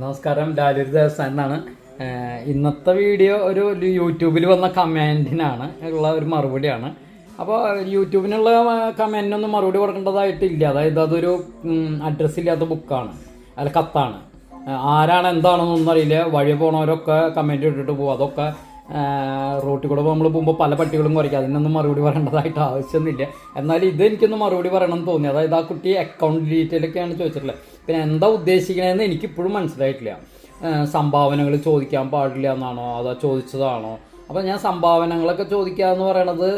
നമസ്കാരം ലാലൂർ ദേവസ്ഥാനാണ് ഇന്നത്തെ വീഡിയോ ഒരു യൂട്യൂബിൽ വന്ന കമന്റിനാണ്. ഉള്ള ഒരു മറുപടിയാണ്. അപ്പോൾ യൂട്യൂബിനുള്ള കമന്റിനൊന്നും മറുപടി കൊടുക്കേണ്ടതായിട്ടില്ല. അതായത് അതൊരു അഡ്രസ്സ് ഇല്ലാത്ത ബുക്കാണ്. അല്ല കത്താണ്. ആരാണ് എന്താണെന്നൊന്നും അറിയില്ല. വഴി പോണവരൊക്കെ കമന്റ് ഇട്ടിട്ട് പോകും അതൊക്കെ റോട്ടിൽ കൂടെ നമ്മൾ പോകുമ്പോൾ പല പട്ടികളും കുറയ്ക്കും. അതിനൊന്നും മറുപടി പറയേണ്ടതായിട്ട് ആവശ്യമൊന്നുമില്ല. എന്നാൽ ഇത് എനിക്കൊന്ന് മറുപടി പറയണം എന്ന് തോന്നി. അതായത് ആ കുട്ടി അക്കൗണ്ട് ഡീറ്റെയിൽ ഒക്കെയാണ് ചോദിച്ചിട്ടുള്ളത്. പിന്നെ എന്താ ഉദ്ദേശിക്കണതെന്ന് എനിക്കിപ്പോഴും മനസ്സിലായിട്ടില്ല. സംഭാവനകൾ ചോദിക്കാൻ പാടില്ല എന്നാണോ? അതോ ചോദിച്ചതാണോ? അപ്പോൾ ഞാൻ സംഭാവനകളൊക്കെ ചോദിക്കുക എന്ന് പറയണത്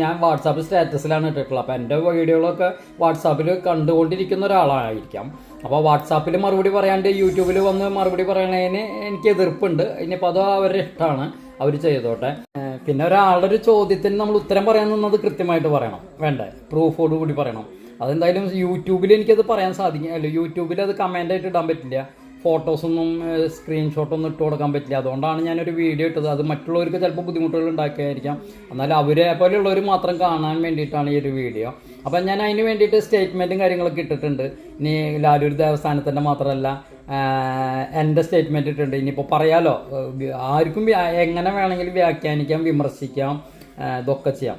ഞാൻ വാട്സാപ്പ് സ്റ്റാറ്റസിലാണ് ഇട്ടിട്ടുള്ളത്. അപ്പോൾ എന്റെ വീഡിയോകളൊക്കെ വാട്സാപ്പിൽ കണ്ടുകൊണ്ടിരിക്കുന്ന ഒരാളായിരിക്കാം. അപ്പോൾ വാട്സാപ്പിൽ മറുപടി പറയാണ്ട് യൂട്യൂബിൽ വന്ന് മറുപടി പറയണതിന് എനിക്ക് എതിർപ്പുണ്ട്. ഇനിയിപ്പോൾ അത് അവരുടെ ഇഷ്ടമാണ്. അവർ ചെയ്തോട്ടെ. പിന്നെ ഒരാളുടെ ഒരു ചോദ്യത്തിന് നമ്മൾ ഉത്തരം പറയാൻ നിന്നത് കൃത്യമായിട്ട് പറയണം. വേണ്ടേ? പ്രൂഫോട് കൂടി പറയണം. അതെന്തായാലും യൂട്യൂബിൽ എനിക്കത് പറയാൻ സാധിക്കും. യൂട്യൂബിൽ അത് കമന്റായിട്ട് ഇടാൻ പറ്റില്ല. ഫോട്ടോസൊന്നും സ്ക്രീൻഷോട്ടൊന്നും ഇട്ട് കൊടുക്കാൻ പറ്റില്ല. അതുകൊണ്ടാണ് ഞാനൊരു വീഡിയോ ഇട്ടത്. അത് മറ്റുള്ളവർക്ക് ചിലപ്പോൾ ബുദ്ധിമുട്ടുകൾ ഉണ്ടാക്കിയായിരിക്കാം എന്നാൽ അവരെ പോലെയുള്ളവർ മാത്രം കാണാൻ വേണ്ടിയിട്ടാണ് ഈ ഒരു വീഡിയോ അപ്പം ഞാൻ അതിന് വേണ്ടിയിട്ട് സ്റ്റേറ്റ്മെന്റും കാര്യങ്ങളൊക്കെ ഇട്ടിട്ടുണ്ട്. ഇനി ലാലൂർ ദേവസ്ഥാനത്തിന്റെ മാത്രമല്ല എന്റെ സ്റ്റേറ്റ്മെന്റ് ഇട്ടിട്ടുണ്ട്. ഇനിയിപ്പോൾ പറയാലോ ആർക്കും എങ്ങനെ വേണമെങ്കിലും വ്യാഖ്യാനിക്കാം വിമർശിക്കാം ഇതൊക്കെ ചെയ്യാം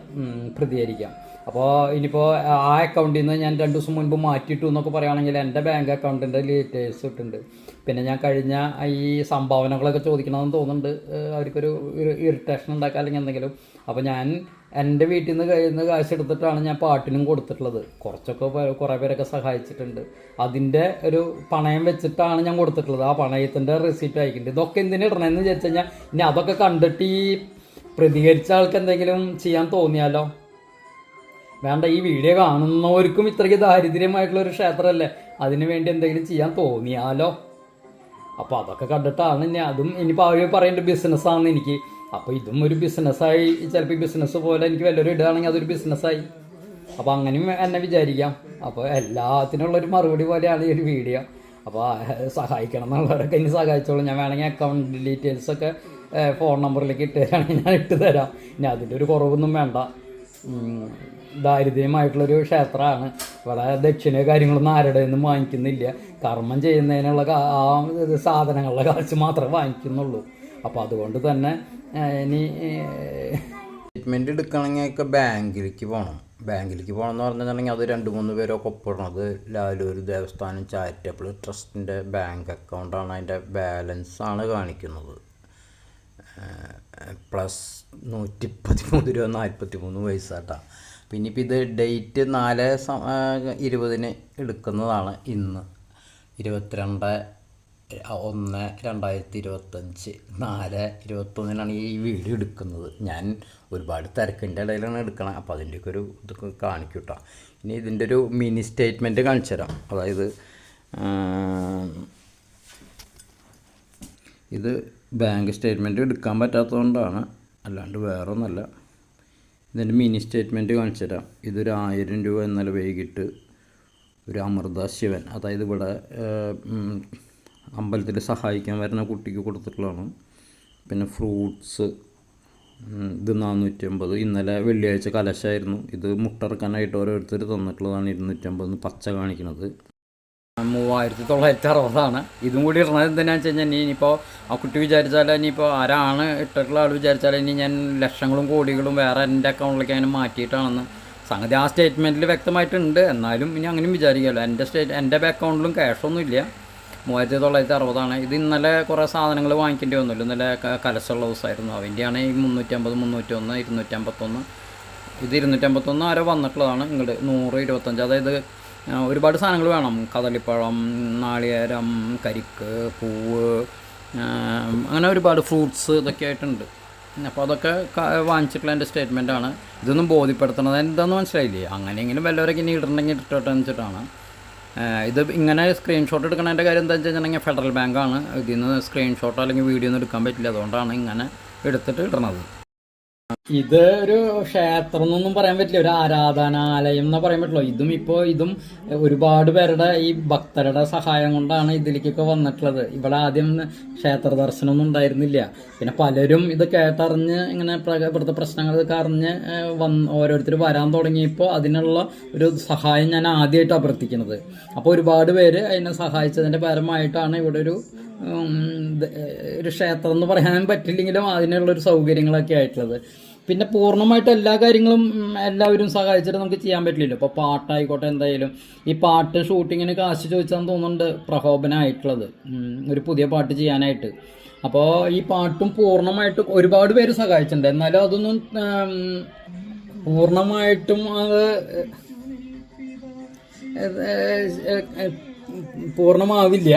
പ്രതികരിക്കാം. അപ്പോൾ ഇനിയിപ്പോൾ ആ അക്കൗണ്ടിൽ നിന്ന് ഞാൻ രണ്ട് ദിവസം മുൻപ് മാറ്റിയിട്ടു എന്നൊക്കെ പറയുകയാണെങ്കിൽ എന്റെ ബാങ്ക് അക്കൗണ്ടിന്റെ ഡീറ്റെയിൽസ് ഇട്ടുണ്ട് പിന്നെ ഞാൻ കഴിഞ്ഞ ഈ സംഭാവനകളൊക്കെ ചോദിക്കണമെന്ന് തോന്നുന്നുണ്ട്. അവർക്കൊരു ഇറിറ്റേഷൻ ഉണ്ടാക്കുക അല്ലെങ്കിൽ എന്തെങ്കിലും. അപ്പോൾ ഞാൻ എന്റെ വീട്ടിൽ നിന്ന് കയ്യിൽ നിന്ന് കാശ് എടുത്തിട്ടാണ് ഞാൻ പാട്ടിനും കൊടുത്തിട്ടുള്ളത്. കുറച്ചൊക്കെ കുറേ പേരൊക്കെ സഹായിച്ചിട്ടുണ്ട്. അതിന്റെ ഒരു പണയം വെച്ചിട്ടാണ് ഞാൻ കൊടുത്തിട്ടുള്ളത്. ആ പണയത്തിന്റെ റെസിപ്റ്റ് അയക്കുന്നുണ്ട്. ഇതൊക്കെ എന്തിനു ഇടണമെന്ന് വിചാരിച്ചു കഴിഞ്ഞാൽ ഇനി അതൊക്കെ കണ്ടിട്ട് ഈ പ്രതികരിച്ച ആൾക്ക് എന്തെങ്കിലും ചെയ്യാൻ തോന്നിയാലോ? വേണ്ട ഈ വീഡിയോ കാണുന്നവർക്കും ഇത്രയ്ക്ക് ദാരിദ്ര്യമായിട്ടുള്ള ഒരു ക്ഷേത്രമല്ലേ? അതിനു വേണ്ടി എന്തെങ്കിലും ചെയ്യാൻ തോന്നിയാലോ? അപ്പോൾ അതൊക്കെ കണ്ടിട്ടാണ് ഞാൻ അതും ഇനിയിപ്പോൾ അവർ പറയേണ്ട ബിസിനസ്സാണെന്ന് എനിക്ക്. അപ്പോൾ ഇതും ഒരു ബിസിനസ്സായി ചിലപ്പോൾ ബിസിനസ് പോലെ എനിക്ക് വല്ലവരും ഇടുകയാണെങ്കിൽ അതൊരു ബിസിനസ്സായി അപ്പോൾ അങ്ങനെയും എന്നെ വിചാരിക്കാം. അപ്പോൾ എല്ലാത്തിനുള്ളൊരു മറുപടി പോലെയാണ് ഈ ഒരു വീഡിയോ. അപ്പോൾ സഹായിക്കണം എന്നുള്ളവരൊക്കെ ഇനി സഹായിച്ചോളൂ. ഞാൻ വേണമെങ്കിൽ അക്കൗണ്ട് ഡീറ്റെയിൽസൊക്കെ ഫോൺ നമ്പറിലേക്ക് ഇട്ട് തരാണെങ്കിൽ ഞാൻ ഇട്ട് തരാം. ഇനി അതിന്റെ ഒരു കുറവൊന്നും വേണ്ട. ദാരിദ്ര്യമായിട്ടുള്ളൊരു ക്ഷേത്രമാണ്. ഇവിടെ ദക്ഷിണ കാര്യങ്ങളൊന്നും ആരുടെ നിന്നും വാങ്ങിക്കുന്നില്ല. കർമ്മം ചെയ്യുന്നതിനുള്ള ആ സാധനങ്ങളുടെ കാശ് മാത്രമേ വാങ്ങിക്കുന്നുള്ളൂ. അപ്പോൾ അതുകൊണ്ട് തന്നെ ഇനി ട്രീറ്റ്മെന്റ് എടുക്കണമെങ്കിൽ ഒക്കെ ബാങ്കിലേക്ക് പോകണം ബാങ്കിലേക്ക് പോകണം എന്ന് പറഞ്ഞിട്ടുണ്ടെങ്കിൽ അത് രണ്ട് മൂന്ന് പേരൊക്കെ അത് ലാലൂർ ദേവസ്ഥാനം ചാരിറ്റബിൾ ട്രസ്റ്റിന്റെ ബാങ്ക് അക്കൗണ്ടാണ് അതിന്റെ ബാലൻസ് ആണ് കാണിക്കുന്നത് പ്ലസ് നൂറ്റി പതിമൂന്ന് രൂപ നാൽപ്പത്തി മൂന്ന് കേട്ടോ. പിന്നെ ഇപ്പം ഇത് ഡേറ്റ് നാല് ഇരുപതിന് എടുക്കുന്നതാണ് ഇന്ന്. ഇരുപത്തിരണ്ട് ഒന്ന് രണ്ടായിരത്തി ഇരുപത്തഞ്ച് നാല് ഇരുപത്തൊന്നിനാണ് ഈ വീഡിയോ എടുക്കുന്നത്. ഞാൻ ഒരുപാട് തിരക്കിന്റെ ഇടയിലാണ് എടുക്കണം. അപ്പോൾ അതിന്റെയൊക്കെ ഒരു ഇതൊക്കെ കാണിക്കും കേട്ടോ ഇനി ഇതിന്റെ ഒരു മിനി സ്റ്റേറ്റ്മെന്റ് കാണിച്ചു തരാം. അതായത് ഇത് ബാങ്ക് സ്റ്റേറ്റ്മെന്റ് എടുക്കാൻ പറ്റാത്തതുകൊണ്ടാണ്. അല്ലാണ്ട് വേറെ ഒന്നല്ല ഇതിന്റെ മിനി സ്റ്റേറ്റ്മെന്റ് കാണിച്ചു തരാം. ഇതൊരു ആയിരം രൂപ ഇന്നലെ വൈകിട്ട് ഒരു അമൃത ശിവൻ അതായത് ഇവിടെ അമ്പലത്തിൽ സഹായിക്കാൻ വരുന്ന കുട്ടിക്ക് കൊടുത്തിട്ടുള്ളതാണ്. പിന്നെ ഫ്രൂട്ട്സ് ഇത് നാനൂറ്റമ്പത്. ഇന്നലെ വെള്ളിയാഴ്ച കലശായിരുന്നു. ഇത് മുട്ടറക്കാനായിട്ട് ഓരോരുത്തർ തന്നിട്ടുള്ളതാണ് ഇരുന്നൂറ്റമ്പത് പച്ച കാണിക്കുന്നത് മൂവായിരത്തി തൊള്ളായിരത്തി അറുപതാണ് ഇതും കൂടി ഇടണത് എന്തിനാണെന്ന് വെച്ച് കഴിഞ്ഞാൽ ഇനി ഇനിയിപ്പോൾ ആ കുട്ടി വിചാരിച്ചാൽ ഇനിയിപ്പോൾ ആരാണ് ഇട്ടിട്ടുള്ള ആൾ വിചാരിച്ചാൽ ഇനി ഞാൻ ലക്ഷങ്ങളും കോടികളും വേറെ എന്റെ അക്കൗണ്ടിലേക്ക് അങ്ങനെ മാറ്റിയിട്ടാണെന്ന്. സംഗതി ആ സ്റ്റേറ്റ്മെന്റിൽ വ്യക്തമായിട്ടുണ്ട്. എന്നാലും ഇനി അങ്ങനെയും വിചാരിക്കുമല്ലോ എന്റെ സ്റ്റേറ്റ് എന്റെ അക്കൗണ്ടിലും ക്യാഷൊന്നും ഇല്ല. മൂവായിരത്തി തൊള്ളായിരത്തി അറുപതാണ് ഇത് ഇന്നലെ കുറേ സാധനങ്ങൾ വാങ്ങിക്കേണ്ടി വന്നില്ല. ഇന്നലെ കലശുള്ള ദിവസമായിരുന്നു അതിന്റെയാണ് ഈ മുന്നൂറ്റമ്പത് മുന്നൂറ്റൊന്ന് ഇരുന്നൂറ്റമ്പത്തൊന്ന്. ഇത് ഇരുന്നൂറ്റമ്പത്തൊന്ന് ആരോ വന്നിട്ടുള്ളതാണ്. ഇങ്ങോട്ട് നൂറ് ഇരുപത്തഞ്ച്. അതായത് ഒരുപാട് സാധനങ്ങൾ വേണം. കദളിപ്പഴം നാളികേരം കരിക്ക് പൂവ് അങ്ങനെ ഒരുപാട് ഫ്രൂട്ട്സ് ഇതൊക്കെ ആയിട്ടുണ്ട്. അപ്പോൾ അതൊക്കെ വാങ്ങിച്ചിട്ടുള്ള എന്റെ സ്റ്റേറ്റ്മെന്റ് ആണ്. ഇതൊന്നും ബോധ്യപ്പെടുത്തണത് എന്താണെന്ന് മനസ്സിലായില്ലേ? അങ്ങനെയെങ്കിലും വല്ലവരൊക്കെ ഇനി ഇടണമെങ്കിൽ ഇട്ടിട്ട് വെച്ചിട്ടാണ്. ഇത് ഇങ്ങനെ സ്ക്രീൻഷോട്ട് എടുക്കണതിന്റെ കാര്യം എന്താ വെച്ചിട്ടുണ്ടെങ്കിൽ ഫെഡറൽ ബാങ്കാണ് ഇതിൽ നിന്ന് സ്ക്രീൻഷോട്ടോ അല്ലെങ്കിൽ വീഡിയോ ഒന്നും എടുക്കാൻ പറ്റില്ല. അതുകൊണ്ടാണ് ഇങ്ങനെ എടുത്തിട്ട് ഇടണത്. ഇത് ഒരു ക്ഷേത്രം എന്നൊന്നും പറയാൻ പറ്റില്ല. ഒരു ആരാധനാലയം എന്ന് പറയാൻ പറ്റില്ല ഇതും ഇപ്പോൾ ഇതും ഒരുപാട് പേരുടെ ഈ ഭക്തരുടെ സഹായം കൊണ്ടാണ് ഇതിലേക്കൊക്കെ വന്നിട്ടുള്ളത്. ഇവിടെ ആദ്യം ക്ഷേത്ര ദർശനമൊന്നും ഉണ്ടായിരുന്നില്ല. പിന്നെ പലരും ഇത് കേട്ടറിഞ്ഞ് ഇങ്ങനെ ഇവിടുത്തെ പ്രശ്നങ്ങൾ ഇതൊക്കെ അറിഞ്ഞ് വന്ന് ഓരോരുത്തർ വരാൻ തുടങ്ങിയപ്പോൾ അതിനുള്ള ഒരു സഹായം ഞാൻ ആദ്യമായിട്ട് അഭ്യർത്ഥിക്കുന്നത്. അപ്പോൾ ഒരുപാട് പേര് അതിനെ സഹായിച്ചതിന്റെ പരമായിട്ടാണ് ഇവിടെ ഒരു ഒരു ക്ഷേത്രം എന്ന് പറയാൻ പറ്റില്ലെങ്കിലും അതിനുള്ള ഒരു സൗകര്യങ്ങളൊക്കെ ആയിട്ടുള്ളത്. പിന്നെ പൂർണമായിട്ട് എല്ലാ കാര്യങ്ങളും എല്ലാവരും സഹായിച്ചിട്ട് നമുക്ക് ചെയ്യാൻ പറ്റില്ലല്ലോ. ഇപ്പോൾ പാട്ടായിക്കോട്ടെ എന്തായാലും. ഈ പാട്ട് ഷൂട്ടിങ്ങിന് കാശ് ചോദിച്ചാന്ന് തോന്നുന്നുണ്ട് പ്രഹോപനായിട്ടുള്ളത് ഉം, ഒരു പുതിയ പാട്ട് ചെയ്യാനായിട്ട്. അപ്പോൾ ഈ പാട്ടും പൂർണമായിട്ട് ഒരുപാട് പേര് സഹായിച്ചിട്ടുണ്ട്. എന്നാലും അതൊന്നും പൂർണമായിട്ടും അത് പൂർണമാവില്ല.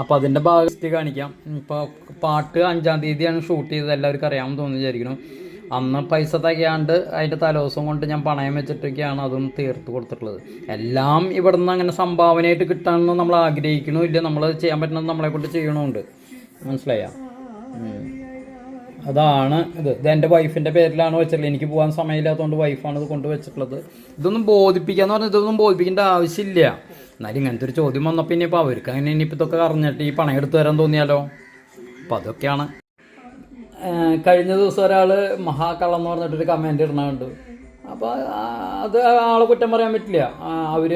അപ്പോൾ അതിന്റെ ഭാഗത്ത് കാണിക്കാം. ഇപ്പോൾ പാട്ട് അഞ്ചാം തീയതിയാണ് ഷൂട്ട് ചെയ്തത്. എല്ലാവർക്കും അറിയാമെന്ന് തോന്നുന്നു വിചാരിക്കണം അന്ന് പൈസ തികയാണ്ട് അതിന്റെ തലേദിവസം കൊണ്ട് ഞാൻ പണയം വെച്ചിട്ടൊക്കെയാണ് അതും തീർത്ത് കൊടുത്തിട്ടുള്ളത്. എല്ലാം ഇവിടെ നിന്ന് അങ്ങനെ സംഭാവനയായിട്ട് കിട്ടാമെന്ന് നമ്മൾ ആഗ്രഹിക്കണമില്ല നമ്മൾ ചെയ്യാൻ പറ്റുന്നത് നമ്മളെ കൊണ്ട് ചെയ്യണമുണ്ട് മനസ്സിലായ അതാണ് ഇത്. ഇത് എന്റെ വൈഫിന്റെ പേരിലാണ് വെച്ചിട്ടുള്ളത്. എനിക്ക് പോകാൻ സമയമില്ലാത്തതുകൊണ്ട് വൈഫാണ് ഇത് കൊണ്ട് വെച്ചിട്ടുള്ളത്. ഇതൊന്നും ബോധിപ്പിക്കാന്ന് പറഞ്ഞാൽ ഇതൊന്നും ബോധിപ്പിക്കേണ്ട ആവശ്യമില്ല. എന്നാലും ഇങ്ങനത്തെ ഒരു ചോദ്യം വന്നപ്പോൾ ഇനിയിപ്പോൾ അവർക്ക് അങ്ങനെ ഇനിയിപ്പോൾ ഇതൊക്കെ അറിഞ്ഞിട്ട് ഈ പണം എടുത്തു തരാൻ തോന്നിയാലോ? അപ്പോൾ അതൊക്കെയാണ്. കഴിഞ്ഞ ദിവസം ഒരാൾ മഹാകള്ളം എന്ന് പറഞ്ഞിട്ടൊരു കമന്റ് ഇടണുണ്ട് അപ്പോൾ അത് ആളെ കുറ്റം പറയാൻ പറ്റില്ല. അവർ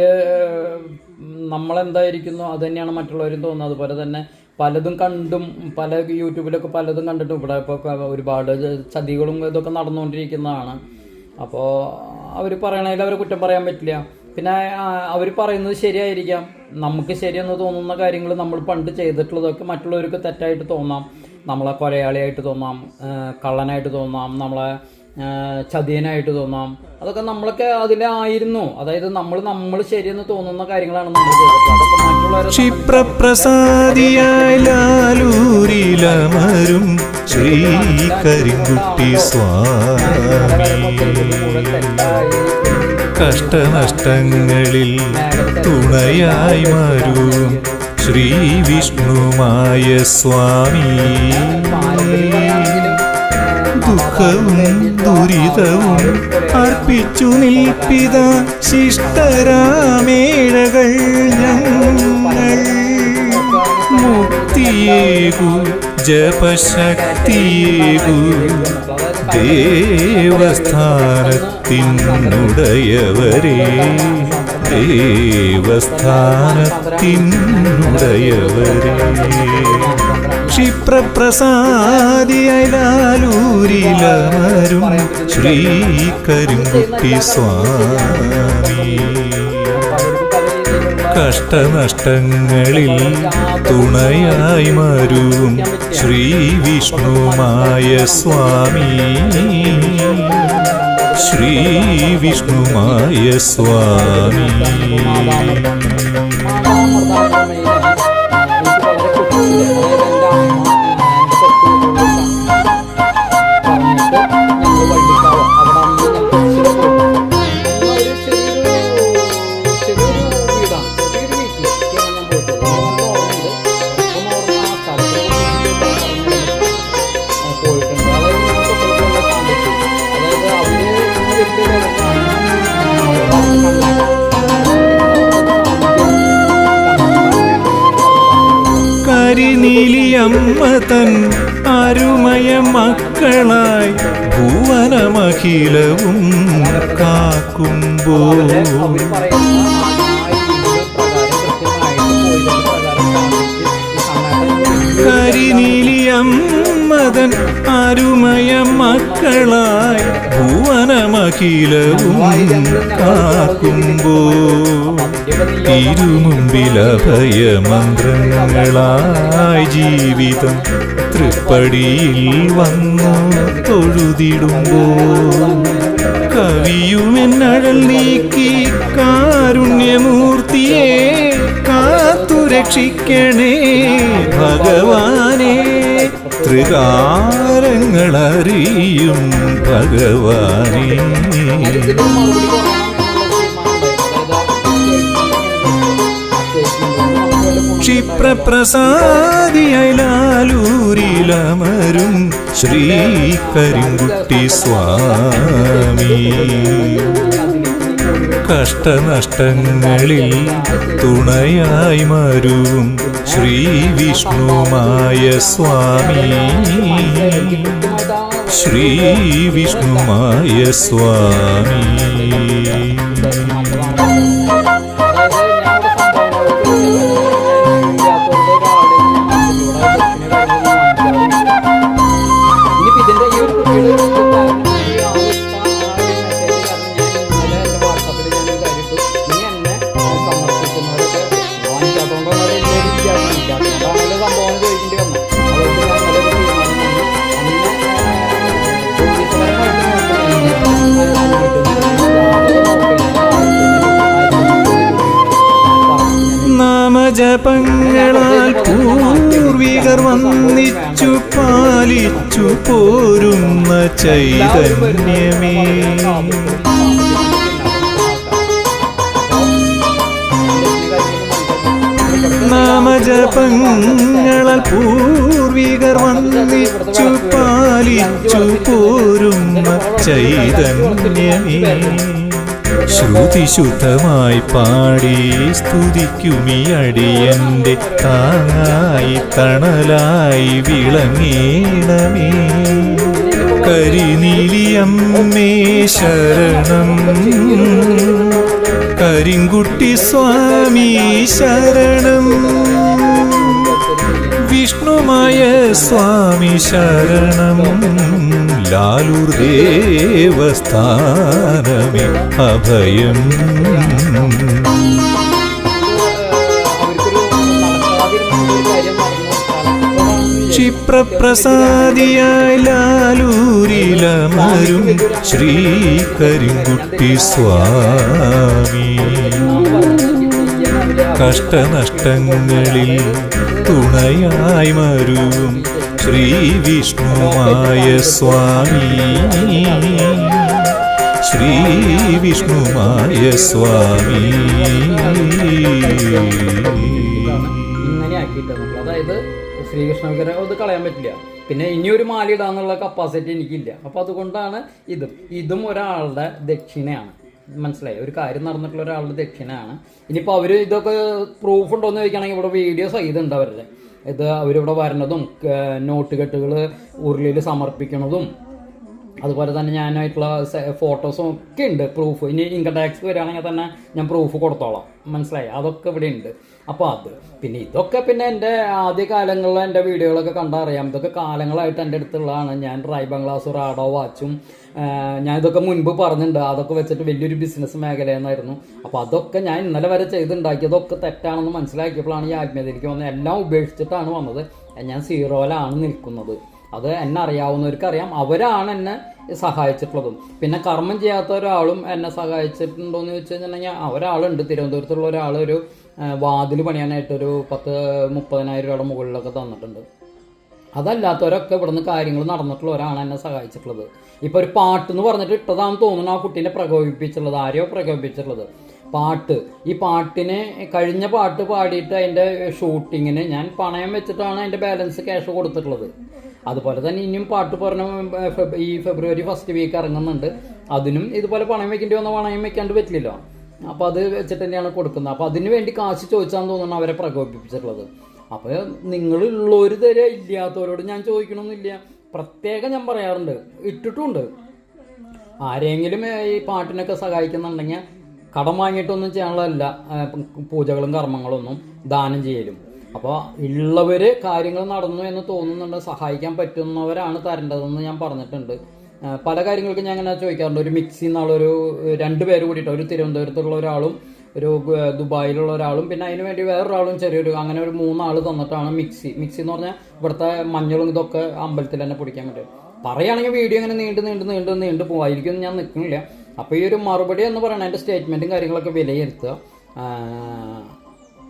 നമ്മളെന്തായിരിക്കുന്നു അത് തന്നെയാണ് മറ്റുള്ളവരും തോന്നുന്നത്. അതുപോലെ തന്നെ പലതും കണ്ടും പല യൂട്യൂബിലൊക്കെ പലതും കണ്ടിട്ടും ഇവിടെ ഇപ്പോൾ ഒരുപാട് ചതികളും ഇതൊക്കെ നടന്നുകൊണ്ടിരിക്കുന്നതാണ്. അപ്പോൾ അവർ പറയണതിൽ അവരെ കുറ്റം പറയാൻ പറ്റില്ല. പിന്നെ അവർ പറയുന്നത് ശരിയായിരിക്കാം. നമുക്ക് ശരിയെന്ന് തോന്നുന്ന കാര്യങ്ങൾ നമ്മൾ പണ്ട് ചെയ്തിട്ടുള്ളതൊക്കെ മറ്റുള്ളവർക്ക് തെറ്റായിട്ട് തോന്നാം. നമ്മളെ കൊലയാളിയായിട്ട് തോന്നാം കള്ളനായിട്ട് തോന്നാം നമ്മളെ ചതിയനായിട്ട് തോന്നാം. അതൊക്കെ നമ്മളൊക്കെ അതിലായിരുന്നു അതായത് നമ്മൾ നമ്മൾ ശരിയെന്ന് തോന്നുന്ന കാര്യങ്ങളാണ് നമ്മൾ ചെയ്തിട്ടുള്ളത് ലാലൂരിലമരും ശ്രീ സ്വാമി കഷ്ടനഷ്ടങ്ങളിൽ തുണയായി മാറും ശ്രീ വിഷ്ണുമായ സ്വാമി. ദുഃഖവും ദുരിതവും അർപ്പിച്ചു നിൽപ്പിത ശിഷ്ടരാമേഴകൾ ഞങ്ങൾ. മുക്തിയേകു ജപശക്തിയേകു ദേവസ്ഥാനത്തിനുടയവരെ ദേവസ്ഥാനത്തിനുടയവരേ. ക്ഷിപ്രപ്രസാദിയലാലൂരിലമരും ശ്രീ കരിങ്കുട്ടി സ്വാമി. കഷ്ടനഷ്ടങ്ങളിൽ തുണയായി മരും ശ്രീ വിഷ്ണുമായ സ്വാമി. ശ്രീ വിഷ്ണുമായ സ്വാമി. കരിനീലിയമ്മ തൻ അരുമയ മക്കളായി ഭുവനമഖിലവും കാക്കുമ്പോ കരിനീലിയമ്മതൻ അരുമയ മക്കളായി ഭുവനമഖിലവും കാക്കുമ്പോൾ. തിരുമുമ്പിലഭയമന്ത്രങ്ങളായി ജീവിതം തൃപ്പടിയിൽ വന്നു തൊഴുതിടുമ്പോൾ കവിയുമെന്നഴൽ നീക്കി കാരുണ്യമൂർത്തിയെ കാത്തുരക്ഷിക്കണേ ഭഗവാനെ. ത്രികാരങ്ങളറിയും ഭഗവാനേ. ക്ഷിപ്രപ്രസാദിയായി ലാലൂരിലമരും ശ്രീ കരിങ്കുട്ടി സ്വാമി. കഷ്ടനഷ്ടങ്ങളിൽ തുണയായി മരും ശ്രീ വിഷ്ണുമായ സ്വാമി. ശ്രീ വിഷ്ണുമായ സ്വാമി. വന്നിച്ചു പാലിച്ചു പോരുന്ന ചൈതന്യമേ. നാമജപങ്ങളാൽ പൂർവികർ വന്നിച്ചു പാലിച്ചു പോരുന്ന ചൈതന്യമേ. ശ്രുതിശുദ്ധമായി പാടി സ്തുതിക്കുമി അടിയന്റെ താങ്ങായി തണലായി വിളങ്ങീണമേ. കരിനീലിയമ്മേ ശരണം. കരിങ്കുട്ടി സ്വാമി ശരണം. വിഷ്ണുമായ സ്വാമി ശരണം. ലാലൂർ ദേവസ്ഥാനമേ അഭയം. ക്ഷിപ്രപ്രസാദിയായി ലാലൂരിലമരും ശ്രീ കരിങ്കുട്ടി സ്വാമി. കഷ്ടനഷ്ടങ്ങളിൽ തുണയായി മരും ശ്രീ വിഷ്ണുമായ സ്വാമി. ശ്രീ വിഷ്ണുമായ സ്വാമി. അതായത് ശ്രീകൃഷ്ണ വിഗ്രഹം ഇത് കളയാൻ പറ്റില്ല. പിന്നെ ഇനിയൊരു മാല ഇടാന്നുള്ള കപ്പാസിറ്റി എനിക്കില്ല. അപ്പോൾ അതുകൊണ്ടാണ് ഇതും. ഇതും ഒരാളുടെ ദക്ഷിണയാണ്. മനസ്സിലായി. ഒരു കാര്യം നടന്നിട്ടുള്ള ഒരാളുടെ ദക്ഷിണയാണ്. ഇനിയിപ്പോൾ അവർ ഇതൊക്കെ പ്രൂഫ് ഉണ്ടോ എന്ന് ചോദിക്കുകയാണെങ്കിൽ ഇവിടെ വീഡിയോ സഹിതം അവരുടെ. ഇത് അവരിവിടെ വരണതും നോട്ട് കെട്ടുകൾ ഉരുളിയിൽ സമർപ്പിക്കണതും. അതുപോലെ തന്നെ ഞാനായിട്ടുള്ള ഫോട്ടോസും ഒക്കെ ഉണ്ട് പ്രൂഫ് ഇനി ഇൻകം ടാക്സ് വരികയാണെങ്കിൽ തന്നെ ഞാൻ പ്രൂഫ് കൊടുത്തോളാം. മനസ്സിലായി? അതൊക്കെ ഇവിടെ ഉണ്ട്. അപ്പോൾ അത്. പിന്നെ ഇതൊക്കെ പിന്നെ എന്റെ ആദ്യ കാലങ്ങളിൽ എന്റെ വീഡിയോകളൊക്കെ കണ്ടറിയാം. ഇതൊക്കെ കാലങ്ങളായിട്ട് എന്റെ അടുത്തുള്ളതാണ്. ഞാൻ റൈ ഗ്ലാസ് റാഡോ വാച്ചും ഞാൻ ഇതൊക്കെ മുൻപ് പറഞ്ഞിട്ടുണ്ട് അതൊക്കെ വെച്ചിട്ട് വലിയൊരു ബിസിനസ് മേഖലയെന്നായിരുന്നു. അപ്പോൾ അതൊക്കെ ഞാൻ ഇന്നലെ വരെ ചെയ്തുണ്ടാക്കിയതൊക്കെ തെറ്റാണെന്ന് മനസ്സിലാക്കിയപ്പോഴാണ് ഈ ആത്മീയതയിലേക്ക് വന്നത്. എല്ലാം ഉപേക്ഷിച്ചിട്ടാണ് വന്നത്. ഞാൻ സീറോയിലാണ് നിൽക്കുന്നത്. അത് എന്നെ അറിയാവുന്നവർക്കറിയാം. അവരാണ് എന്നെ സഹായിച്ചിട്ടുള്ളതും. പിന്നെ കർമ്മം ചെയ്യാത്ത ഒരാളും എന്നെ സഹായിച്ചിട്ടുണ്ടോ എന്ന് ചോദിച്ചു കഴിഞ്ഞാൽ ഒരാളുണ്ട്. തിരുവനന്തപുരത്തുള്ള ഒരാൾ ഒരു വാതിൽ പണിയാനായിട്ട് ഒരു പത്ത് മുപ്പതിനായിരം രൂപയുടെ മുകളിലൊക്കെ തന്നിട്ടുണ്ട്. അതല്ലാത്തവരൊക്കെ ഇവിടുന്ന് കാര്യങ്ങൾ നടന്നിട്ടുള്ളവരാണ് എന്നെ സഹായിച്ചിട്ടുള്ളത്. ഇപ്പോൾ ഒരു പാട്ട് എന്ന് പറഞ്ഞിട്ട് ഇട്ടതാന്ന് തോന്നുന്നു ആ കുട്ടീനെ പ്രകോപിപ്പിച്ചിട്ടുള്ളത്. ആരെയോ പ്രകോപിപ്പിച്ചിട്ടുള്ളത്. പാട്ട്. ഈ പാട്ടിന് കഴിഞ്ഞ പാട്ട് പാടിയിട്ട് അതിന്റെ ഷൂട്ടിങ്ങിന് ഞാൻ പണയം വെച്ചിട്ടാണ് അതിന്റെ ബാലൻസ് ക്യാഷ് കൊടുത്തിട്ടുള്ളത്. അതുപോലെ തന്നെ ഇനിയും പാട്ട് പറഞ്ഞ ഈ ഫെബ്രുവരി ഫസ്റ്റ് വീക്ക് ഇറങ്ങുന്നുണ്ട്. അതിനും ഇതുപോലെ പണയം വെക്കേണ്ടി വന്ന പണയം വെക്കാണ്ട് പറ്റില്ലല്ലോ. അപ്പോൾ അത് വെച്ചിട്ട് തന്നെയാണ് കൊടുക്കുന്നത്. അപ്പോൾ അതിന് വേണ്ടി കാശ് ചോദിച്ചാന്ന് തോന്നുന്നു അവരെ പ്രകോപിപ്പിച്ചിട്ടുള്ളത്. അപ്പൊ നിങ്ങളുള്ളവര് തരെ ഇല്ലാത്തവരോട് ഞാൻ ചോദിക്കണമെന്നില്ല പ്രത്യേകം ഞാൻ പറയാറുണ്ട്. ഇട്ടിട്ടുണ്ട് ആരെങ്കിലും ഈ പാട്ടിനൊക്കെ സഹായിക്കുന്നുണ്ടെങ്കിൽ കടം വാങ്ങിയിട്ടൊന്നും ചെയ്യാനുള്ളതല്ല. പൂജകളും കർമ്മങ്ങളൊന്നും ദാനം ചെയ്യലും. അപ്പോൾ ഉള്ളവര് കാര്യങ്ങൾ നടന്നു എന്ന് തോന്നുന്നുണ്ട്. സഹായിക്കാൻ പറ്റുന്നവരാണ് തരേണ്ടതെന്ന് ഞാൻ പറഞ്ഞിട്ടുണ്ട്. പല കാര്യങ്ങൾക്കും ഞാൻ അങ്ങനെ ചോദിക്കാറുണ്ട്. ഒരു മിക്സി എന്നുള്ളൊരു രണ്ട് പേര് കൂടിയിട്ട് ഒരു തിരുവനന്തപുരത്തുള്ള ഒരാളും ഒരു ദുബായിലുള്ള ഒരാളും പിന്നെ അതിന് വേണ്ടി വേറൊരാളും ചെറിയൊരു അങ്ങനെ ഒരു മൂന്നാൾ തന്നിട്ടാണ് മിക്സി. മിക്സി എന്ന് പറഞ്ഞാൽ ഇവിടുത്തെ മഞ്ഞളും ഇതൊക്കെ അമ്പലത്തിൽ തന്നെ പൊടിക്കാൻ പറ്റും പറയുകയാണെങ്കിൽ വീഡിയോ ഇങ്ങനെ നീണ്ട് നീണ്ട് നീണ്ട് നീണ്ട് പോകായിരിക്കും ഞാൻ നിൽക്കുന്നില്ല. അപ്പോൾ ഈ ഒരു മറുപടി എന്ന് പറയുന്നത് എന്റെ സ്റ്റേറ്റ്മെന്റും കാര്യങ്ങളൊക്കെ വിലയിരുത്തുക.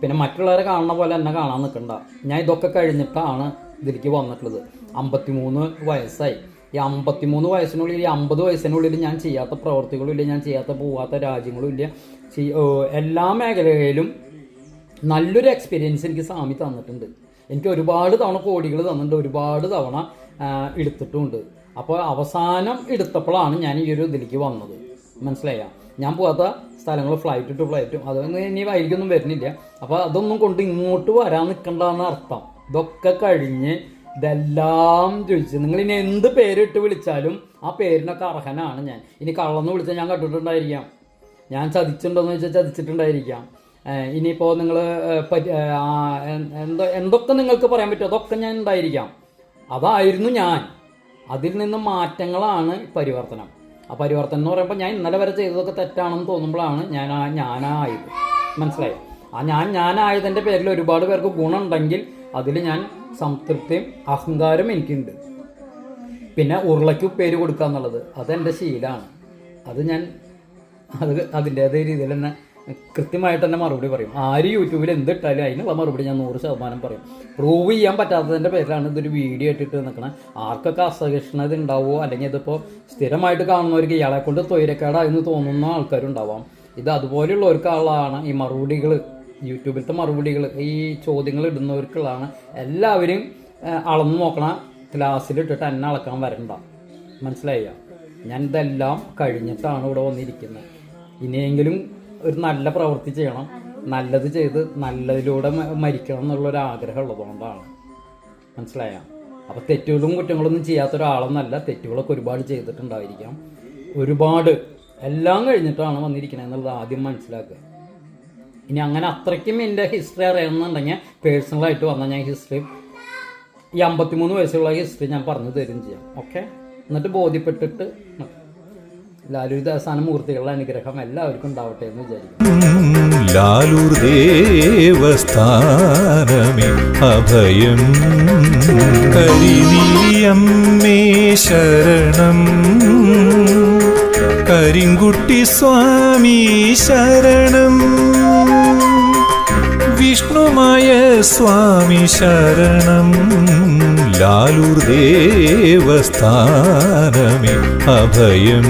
പിന്നെ മറ്റുള്ളവരെ കാണുന്ന പോലെ എന്നെ കാണാൻ നിൽക്കണ്ട. ഞാൻ ഇതൊക്കെ കഴിഞ്ഞിട്ടാണ് ഇതിലേക്ക് വന്നിട്ടുള്ളത്. അമ്പത്തിമൂന്ന് വയസ്സായി. ഈ അമ്പത്തിമൂന്ന് വയസ്സിനുള്ളിൽ ഈ അമ്പത് വയസ്സിനുള്ളിൽ ഞാൻ ചെയ്യാത്ത പ്രവർത്തികളും ഇല്ല ഞാൻ ചെയ്യാത്ത പോവാത്ത രാജ്യങ്ങളും ഇല്ല എല്ലാ മേഖലയിലും നല്ലൊരു എക്സ്പീരിയൻസ് എനിക്ക് സ്വാമി തന്നിട്ടുണ്ട്. എനിക്ക് ഒരുപാട് തവണ കോടികൾ തന്നിട്ടുണ്ട് ഒരുപാട് തവണ എടുത്തിട്ടുമുണ്ട് അപ്പോൾ അവസാനം എടുത്തപ്പോഴാണ് ഞാൻ ഈ ഒരു ഇതിലേക്ക് വന്നത്. മനസ്സിലായ? ഞാൻ പോകാത്ത സ്ഥലങ്ങൾ ഫ്ലൈറ്റ് ടു ഫ്ലൈറ്റും അതൊന്നും ഇനി വൈകിയൊന്നും വരുന്നില്ല. അപ്പോൾ അതൊന്നും കൊണ്ട് ഇങ്ങോട്ട് വരാൻ നിൽക്കണ്ടെന്ന് അർത്ഥം. ഇതൊക്കെ കഴിഞ്ഞ് ഇതെല്ലാം ചോദിച്ചു നിങ്ങൾ ഇനി എന്ത് പേരിട്ട് വിളിച്ചാലും ആ പേരിനൊക്കെ അർഹനാണ് ഞാൻ. ഇനി കള്ളന്ന് വിളിച്ചാൽ ഞാൻ കണ്ടിട്ടുണ്ടായിരിക്കാം. ഞാൻ ചതിച്ചിട്ടുണ്ടോയെന്ന് ചോദിച്ചാൽ ചതിച്ചിട്ടുണ്ടായിരിക്കാം. ഇനിയിപ്പോൾ നിങ്ങൾ എന്തോ എന്തൊക്കെ നിങ്ങൾക്ക് പറയാൻ പറ്റും? അതൊക്കെ ഞാൻ ഉണ്ടായിരിക്കാം. അതായിരുന്നു ഞാൻ. അതിൽ നിന്ന് മാറ്റങ്ങളാണ് പരിവർത്തനം. ആ പരിവർത്തനം എന്ന് പറയുമ്പോൾ ഞാൻ ഇന്നലെ വരെ ചെയ്തതൊക്കെ തെറ്റാണെന്ന് തോന്നുമ്പോഴാണ് ഞാൻ ആ ഞാനായത്. മനസ്സിലായി? ആ ഞാൻ ഞാനായതിന്റെ പേരിൽ ഒരുപാട് പേർക്ക് ഗുണമുണ്ടെങ്കിൽ അതിൽ ഞാൻ സംതൃപ്തിയും അഹങ്കാരം എനിക്കുണ്ട്. പിന്നെ ഉരുളയ്ക്ക് പേര് കൊടുക്കുക എന്നുള്ളത് അതെന്റെ ശീലമാണ് അത് ഞാൻ അത് അതിന്റേതായ രീതിയിൽ തന്നെ കൃത്യമായിട്ട് തന്നെ മറുപടി പറയും. ആര് യൂട്യൂബിൽ എന്തിട്ടാലും അതിനുള്ള മറുപടി ഞാൻ നൂറ് ശതമാനം പറയും. പ്രൂവ് ചെയ്യാൻ പറ്റാത്തതിന്റെ പേരിലാണ് ഇതൊരു വീഡിയോ ഇട്ടിട്ട് നിൽക്കണത് ആർക്കൊക്കെ അസഹിഷ്ണുത ഉണ്ടാവുമോ? അല്ലെങ്കിൽ ഇതിപ്പോൾ സ്ഥിരമായിട്ട് കാണുന്നവർക്ക് ഇയാളെ കൊണ്ട് തൊയിരക്കേടായെന്ന് തോന്നുന്ന ആൾക്കാരുണ്ടാവാം. ഇത് അതുപോലെയുള്ളവർക്കുള്ളതാണ് ഈ മറുപടികൾ യൂട്യൂബിലത്തെ മറുപടികൾ ഈ ചോദ്യങ്ങൾ ഇടുന്നവർക്കുള്ളതാണ്. എല്ലാവരും അളന്ന് നോക്കണ. ക്ലാസ്സിലിട്ടിട്ട് എന്നെ അളക്കാൻ വരണ്ട. മനസ്സിലായോ? ഞാൻ ഇതെല്ലാം കഴിഞ്ഞിട്ടാണ് ഇവിടെ വന്നിരിക്കുന്നത്. ഇനിയെങ്കിലും ഒരു നല്ല പ്രവൃത്തി ചെയ്യണം. നല്ലത് ചെയ്ത് നല്ലതിലൂടെ മരിക്കണം എന്നുള്ളൊരു ആഗ്രഹം ഉള്ളതുകൊണ്ടാണ്. മനസ്സിലായ? അപ്പോൾ തെറ്റുകളും കുറ്റങ്ങളൊന്നും ചെയ്യാത്ത ഒരാളെന്നല്ല തെറ്റുകളൊക്കെ ഒരുപാട് ചെയ്തിട്ടുണ്ടായിരിക്കാം. ഒരുപാട് എല്ലാം കഴിഞ്ഞിട്ടാണ് വന്നിരിക്കുന്നത് എന്നുള്ളത് ആദ്യം മനസ്സിലാക്കുക. ഇനി അങ്ങനെ അത്രയ്ക്കും എന്റെ ഹിസ്റ്ററി അറിയണമെന്നുണ്ടെങ്കിൽ പേഴ്സണലായിട്ട് വന്ന ഞാൻ ഹിസ്റ്ററി ഈ അമ്പത്തിമൂന്ന് വയസ്സുള്ള ഹിസ്റ്ററി ഞാൻ പറഞ്ഞു തരും ചെയ്യാം. ഓക്കെ എന്നിട്ട് ബോധ്യപ്പെട്ടിട്ട് ലാലു ദേവസ്ഥാന മൂർത്തികളുടെ അനുഗ്രഹം എല്ലാവർക്കും ഉണ്ടാവട്ടെ എന്ന് വിചാരിക്കും ലാലൂർ അഭയം ശരണം. കരിങ്കുട്ടി സ്വാമി ശരണം. വിഷ്ണുമായ സ്വാമി ശരണം. ലാലൂർ ദേവസ്ഥാനമേ അഭയം.